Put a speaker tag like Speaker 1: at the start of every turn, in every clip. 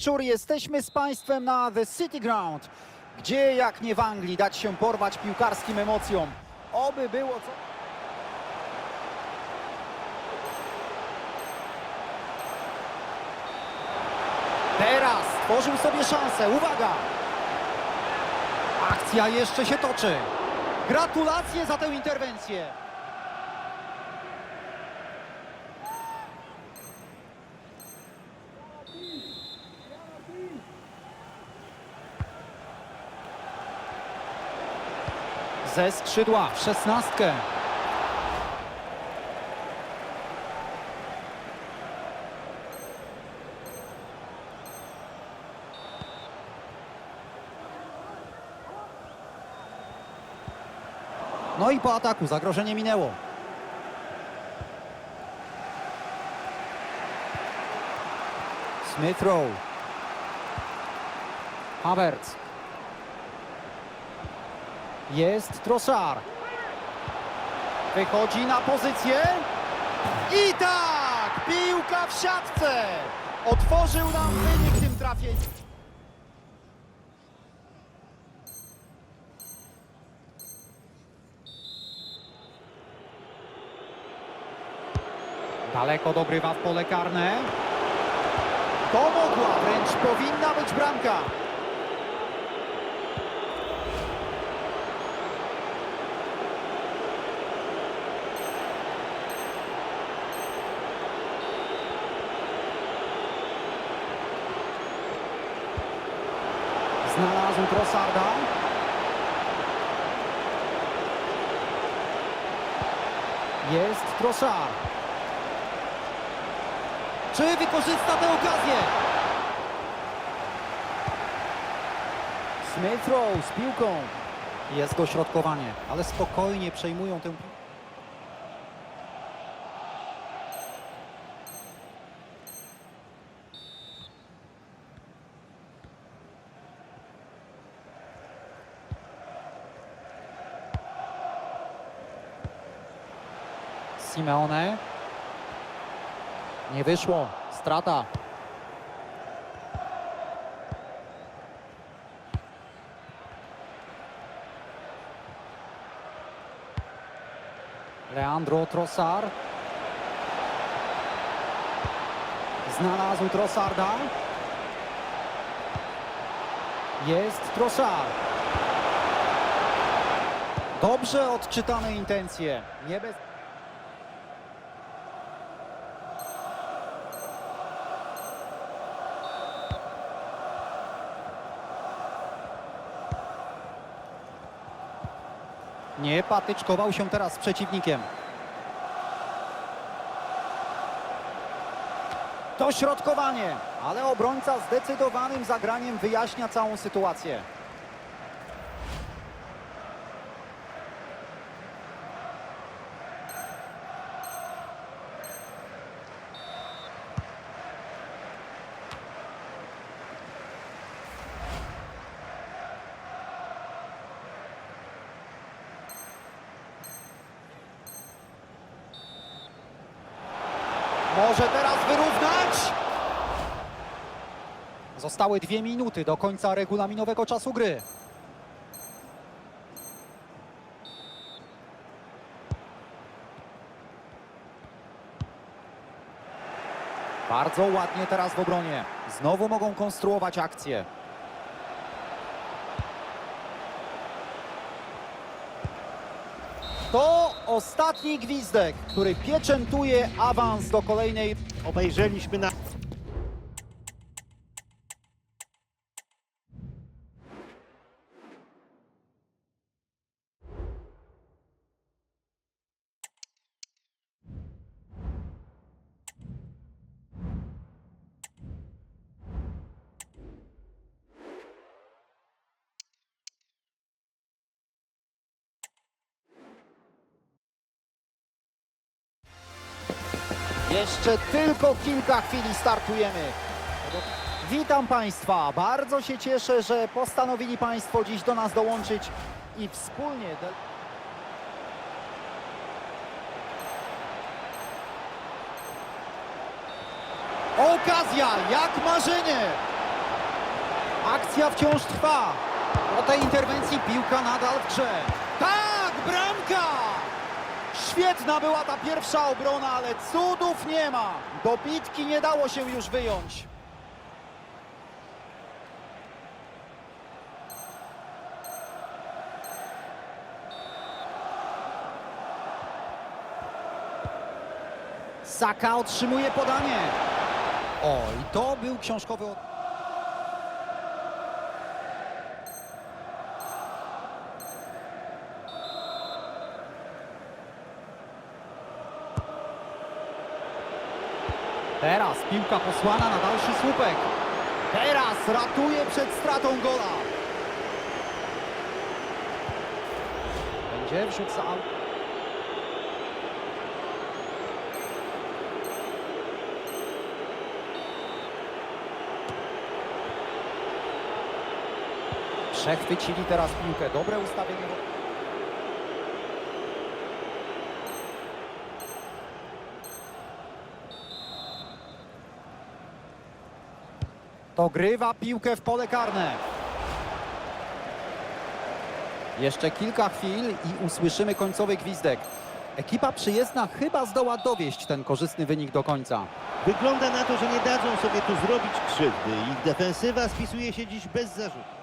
Speaker 1: Czur, jesteśmy z Państwem na The City Ground, gdzie jak nie w Anglii dać się porwać piłkarskim emocjom. Oby było co... Teraz tworzył sobie szansę, uwaga! Akcja jeszcze się toczy. Gratulacje za tę interwencję. Ze skrzydła w szesnastkę. No i po ataku zagrożenie minęło. Smith Rowe. Havertz. Jest Trossard. Wychodzi na pozycję. I tak! Piłka w siatce! Otworzył nam wynik tym trafieniem. Daleko dogrywa w pole karne. To wręcz powinna być bramka. Znalazł Trossarda. Jest Trossard. Czy wykorzysta tę okazję? Smith Rowe z piłką. Jest dośrodkowanie, ale spokojnie przejmują tę piłkę. Simeone. Nie wyszło. Strata. Leandro Trossard. Znalazł Trossarda. Jest Trossard. Dobrze odczytane intencje. Nie. Nie patyczkował się teraz z przeciwnikiem. Dośrodkowanie, ale obrońca zdecydowanym zagraniem wyjaśnia całą sytuację. Może teraz wyrównać? Zostały dwie minuty do końca regulaminowego czasu gry. Bardzo ładnie teraz w obronie. Znowu mogą konstruować akcję. To ostatni gwizdek, który pieczętuje awans do kolejnej.
Speaker 2: Obejrzeliśmy na
Speaker 1: Jeszcze tylko kilka chwili startujemy. Witam Państwa. Bardzo się cieszę, że postanowili Państwo dziś do nas dołączyć i wspólnie. Okazja, jak marzenie! Akcja wciąż trwa. Po tej interwencji piłka nadal w grze. Tak, bramka! Świetna była ta pierwsza obrona, ale cudów nie ma. Do bitki nie dało się już wyjąć. Saka otrzymuje podanie. Oj, to był książkowy... Teraz piłka posłana na dalszy słupek. Teraz ratuje przed stratą gola. Będzie wrzut za aut. Przechwycili teraz piłkę. Dobre ustawienie. Dogrywa piłkę w pole karne. Jeszcze kilka chwil i usłyszymy końcowy gwizdek. Ekipa przyjezdna chyba zdoła dowieść ten korzystny wynik do końca.
Speaker 2: Wygląda na to, że nie dadzą sobie tu zrobić krzywdy. Ich defensywa spisuje się dziś bez zarzutu.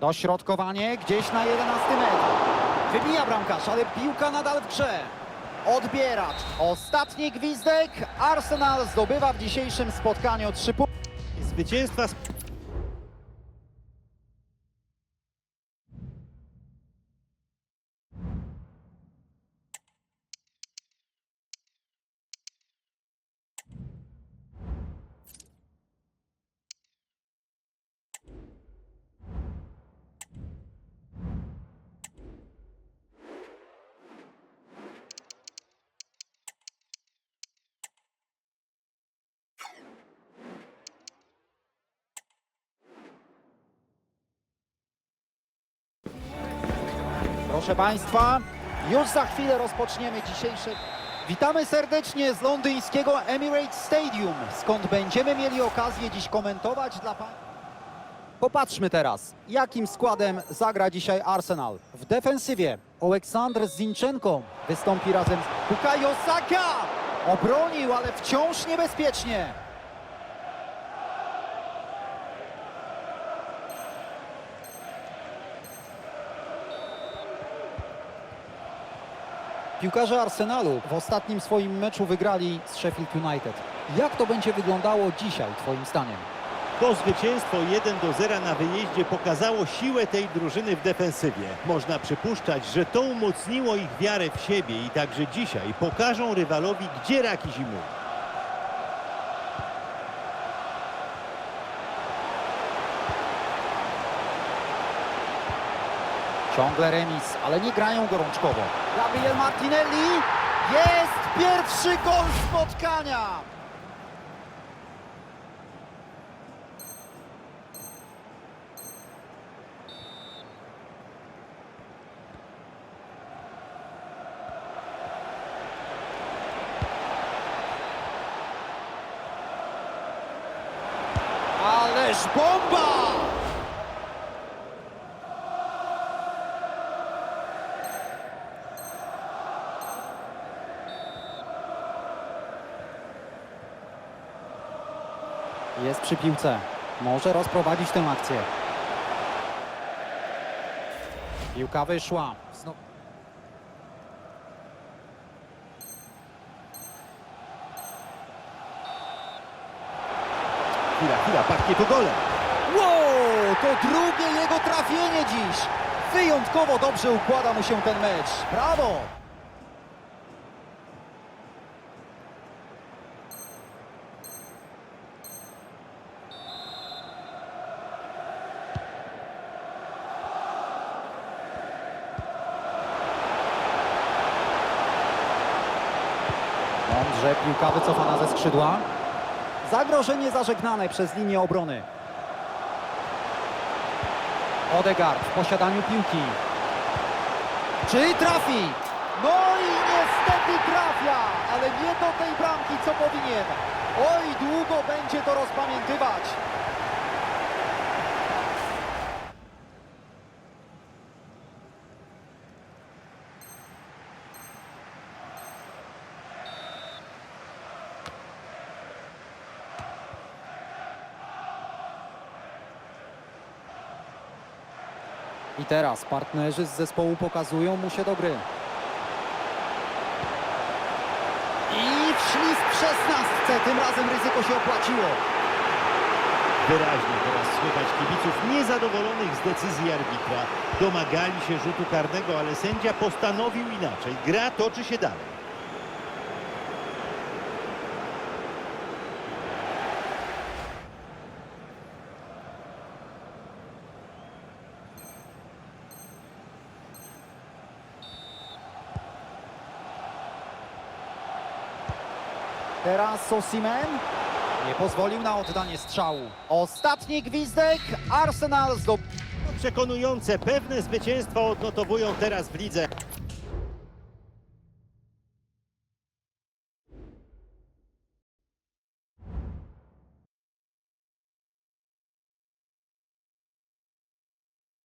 Speaker 1: Dośrodkowanie gdzieś na 11 metr. Wybija bramkarz, ale piłka nadal w grze. Odbieracz. Ostatni gwizdek. Arsenal zdobywa w dzisiejszym spotkaniu 3 punkty.
Speaker 2: Zwycięstwa
Speaker 1: Proszę Państwa, już za chwilę rozpoczniemy dzisiejsze... Witamy serdecznie z londyńskiego Emirates Stadium, skąd będziemy mieli okazję dziś komentować dla Państwa. Popatrzmy teraz, jakim składem zagra dzisiaj Arsenal. W defensywie Oleksandr Zinchenko wystąpi razem z Bukayo Saka. Obronił, ale wciąż niebezpiecznie. Piłkarze Arsenalu w ostatnim swoim meczu wygrali z Sheffield United. Jak to będzie wyglądało dzisiaj, Twoim zdaniem?
Speaker 2: to zwycięstwo 1 do 0 na wyjeździe pokazało siłę tej drużyny w defensywie. Można przypuszczać, że to umocniło ich wiarę w siebie i także dzisiaj pokażą rywalowi, gdzie raki zimują.
Speaker 1: Ciągle remis, ale nie grają gorączkowo. Gabriel Martinelli jest pierwszy gol spotkania. Ależ bomba! Jest przy piłce. Może rozprowadzić tę akcję. Piłka wyszła. Znowu.
Speaker 2: Chwila, chwila, pachnie to golem.
Speaker 1: Wow, to drugie jego trafienie dziś. Wyjątkowo dobrze układa mu się ten mecz. Brawo! Mądrze piłka wycofana ze skrzydła. Zagrożenie zażegnane przez linię obrony. Odegaard w posiadaniu piłki. Czy trafi? No i niestety trafia, ale nie do tej bramki, co powinien. Oj, długo będzie to rozpamiętywać. I teraz partnerzy z zespołu pokazują mu się do gry. I wślizg w szesnastce, tym razem ryzyko się opłaciło.
Speaker 2: Wyraźnie teraz słychać kibiców niezadowolonych z decyzji arbitra. Domagali się rzutu karnego, ale sędzia postanowił inaczej. Gra toczy się dalej.
Speaker 1: Teraz Osimen nie pozwolił na oddanie strzału. Ostatni gwizdek, Arsenal zdobył.
Speaker 2: Przekonujące, pewne zwycięstwo odnotowują teraz w lidze.